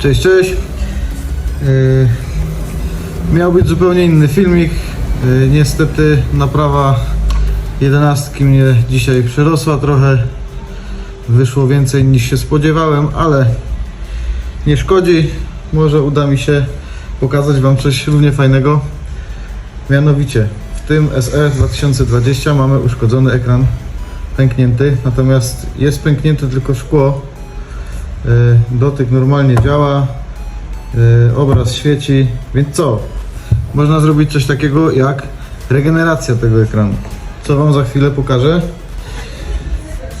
Cześć, cześć. Yy, miał być zupełnie inny filmik. Yy, niestety naprawa jedenastki mnie dzisiaj przerosła trochę. Wyszło więcej niż się spodziewałem, ale nie szkodzi. Może uda mi się pokazać Wam coś równie fajnego. Mianowicie w tym SE 2020 mamy uszkodzony ekran pęknięty, natomiast jest pęknięte tylko szkło. Yy, Dotyk normalnie działa, yy, obraz świeci, więc co? Można zrobić coś takiego jak regeneracja tego ekranu. Co Wam za chwilę pokażę.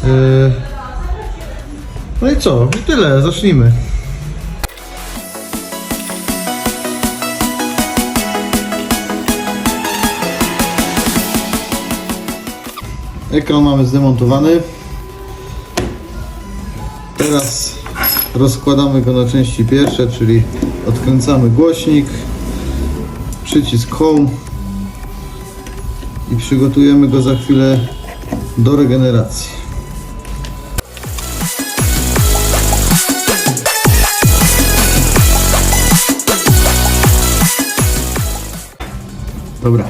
Yy, No i co? I tyle, zacznijmy. Ekran mamy zdemontowany. Teraz rozkładamy go na części pierwsze, czyli odkręcamy głośnik, przycisk home i przygotujemy go za chwilę do regeneracji. Dobra,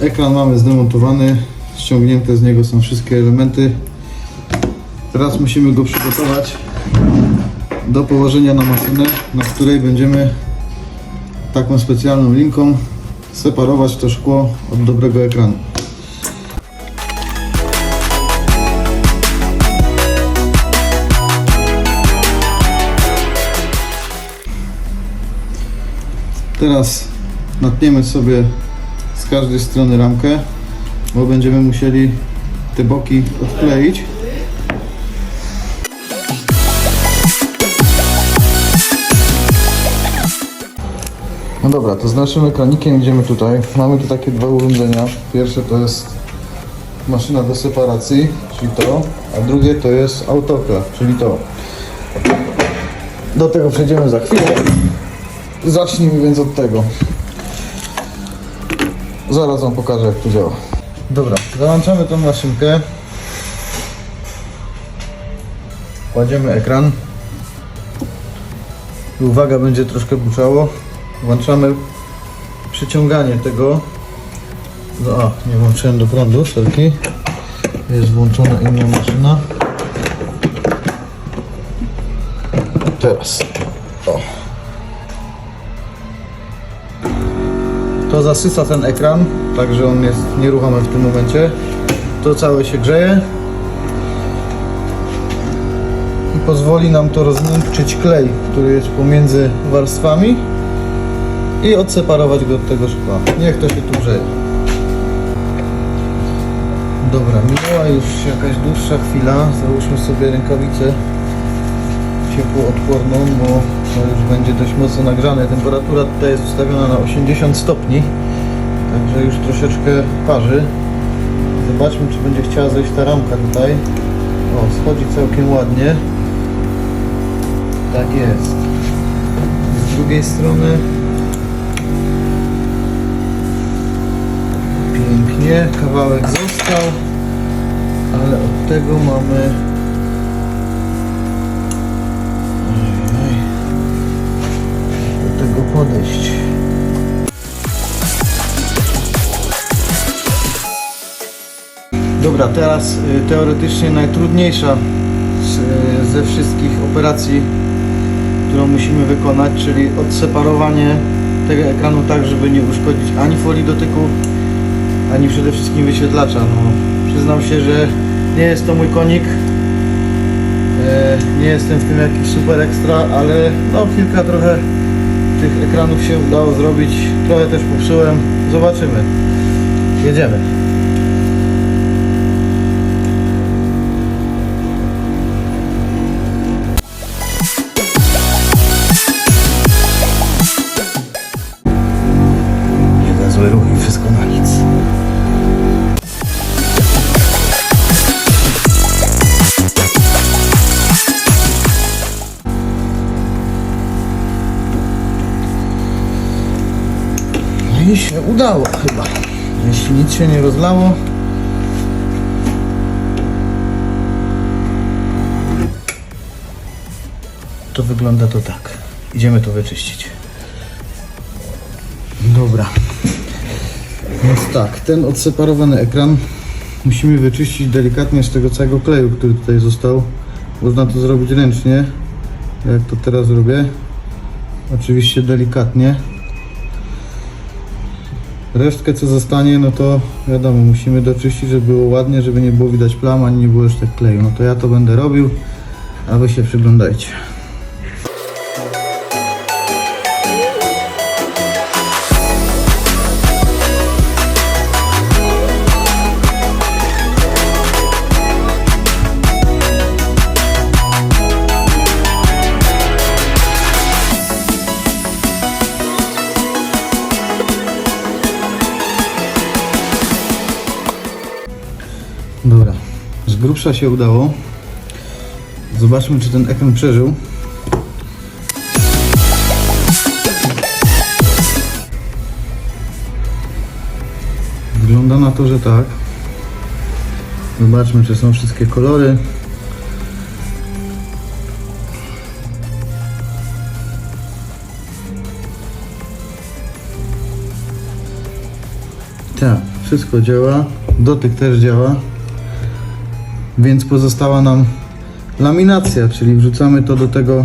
ekran mamy zdemontowany, ściągnięte z niego są wszystkie elementy. Teraz musimy go przygotować do położenia na maszynę, na której będziemy taką specjalną linką separować to szkło od dobrego ekranu. Teraz natniemy sobie z każdej strony ramkę, bo będziemy musieli te boki odkleić. No dobra, to z naszym ekranikiem idziemy tutaj. Mamy tu takie dwa urządzenia. Pierwsze to jest maszyna do separacji, czyli to, a drugie to jest autoklaw, czyli to. Do tego przejdziemy za chwilę. Zacznijmy więc od tego. Zaraz Wam pokażę jak to działa. Dobra, załączamy tą maszynkę. Kładziemy ekran. Uwaga, będzie troszkę buczało. Włączamy przyciąganie tego. No, a, nie włączyłem do prądu, sorki. Jest włączona inna maszyna. Teraz. O. To zasysa ten ekran, także on jest nieruchomy w tym momencie. To całe się grzeje. I pozwoli nam to rozmiękczyć klej, który jest pomiędzy warstwami i odseparować go od tego szkła. Niech to się tu grzeje. Dobra, minęła już jakaś dłuższa chwila. Załóżmy sobie rękawicę ciepłoodporną, bo to już będzie dość mocno nagrzane. Temperatura tutaj jest ustawiona na 80 stopni, także już troszeczkę parzy. Zobaczmy, czy będzie chciała zejść ta ramka tutaj. O, schodzi całkiem ładnie. Tak jest. Z drugiej strony Pięknie, kawałek został, ale od tego mamy. Do tego podejść. Dobra, teraz y, teoretycznie najtrudniejsza y, ze wszystkich operacji, którą musimy wykonać, czyli odseparowanie tego ekranu tak, żeby nie uszkodzić ani folii dotyku, ani przede wszystkim wyświetlacza. No, przyznam się, że nie jest to mój konik. E, nie jestem w tym jakiś super ekstra, ale no kilka trochę tych ekranów się udało zrobić. Trochę też popsułem. Zobaczymy. Jedziemy. Udało chyba. Jeśli nic się nie rozlało. To wygląda to tak. Idziemy to wyczyścić. Dobra. Więc tak, ten odseparowany ekran musimy wyczyścić delikatnie z tego całego kleju, który tutaj został. Można to zrobić ręcznie, jak to teraz robię. Oczywiście delikatnie. Resztkę co zostanie, no to wiadomo, musimy doczyścić, żeby było ładnie, żeby nie było widać plam, ani nie było tak kleju. No to ja to będę robił, a wy się przyglądajcie. Grubsza się udało. Zobaczmy, czy ten ekran przeżył. Wygląda na to, że tak. Zobaczmy, czy są wszystkie kolory. Tak, wszystko działa. Dotyk też działa. Więc pozostała nam laminacja, czyli wrzucamy to do tego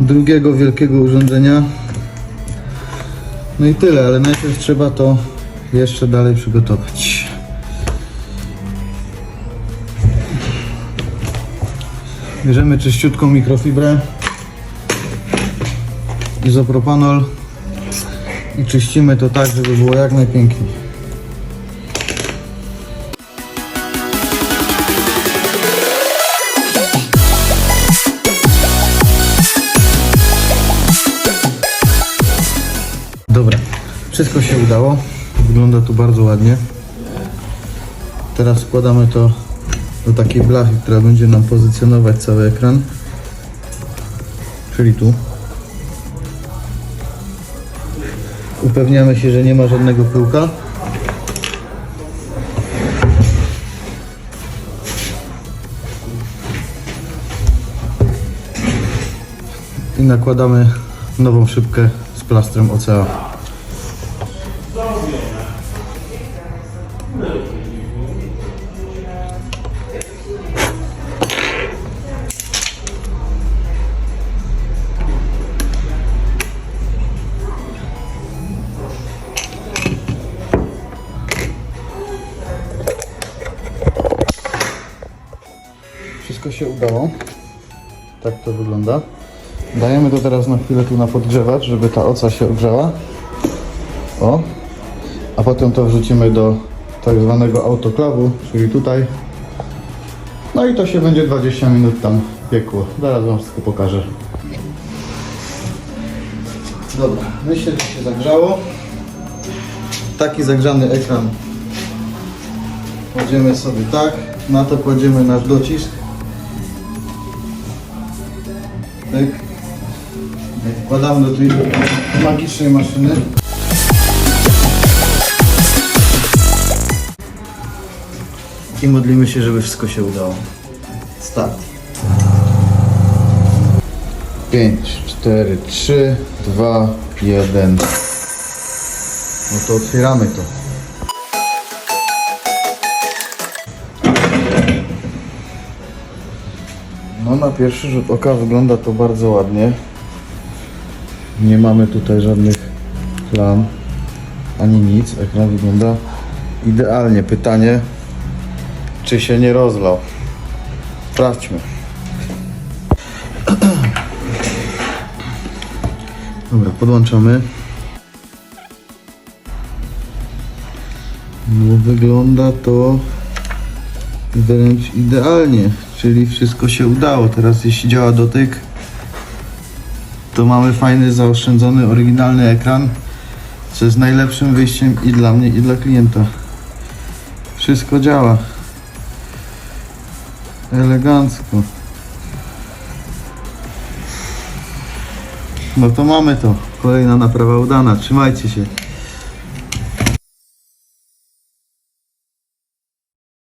drugiego wielkiego urządzenia. No i tyle, ale najpierw trzeba to jeszcze dalej przygotować. Bierzemy czyściutką mikrofibrę, izopropanol i czyścimy to tak, żeby było jak najpiękniej. Wszystko się udało. Wygląda tu bardzo ładnie. Teraz wkładamy to do takiej blachy, która będzie nam pozycjonować cały ekran. Czyli tu. Upewniamy się, że nie ma żadnego pyłka. I nakładamy nową szybkę z plastrem OCA. Się udało. Tak to wygląda. Dajemy to teraz na chwilę tu na podgrzewacz, żeby ta oca się ogrzała. O. A potem to wrzucimy do tak zwanego autoklawu, czyli tutaj. No i to się będzie 20 minut tam piekło. Zaraz Wam wszystko pokażę. Dobra, myślę, że się zagrzało. Taki zagrzany ekran kładziemy sobie tak. Na to kładziemy nasz docisk. Tak. Wkładamy do tej magicznej maszyny. I modlimy się, żeby wszystko się udało. Start. 5, 4, 3, 2, 1. No to otwieramy to. No na pierwszy rzut oka wygląda to bardzo ładnie. Nie mamy tutaj żadnych plam ani nic. Ekran wygląda idealnie. Pytanie, czy się nie rozlał. Sprawdźmy. Dobra, podłączamy. No wygląda to wręcz idealnie, czyli wszystko się udało. Teraz jeśli działa dotyk, to mamy fajny, zaoszczędzony, oryginalny ekran, co jest najlepszym wyjściem i dla mnie, i dla klienta. Wszystko działa. Elegancko. No to mamy to. Kolejna naprawa udana. Trzymajcie się.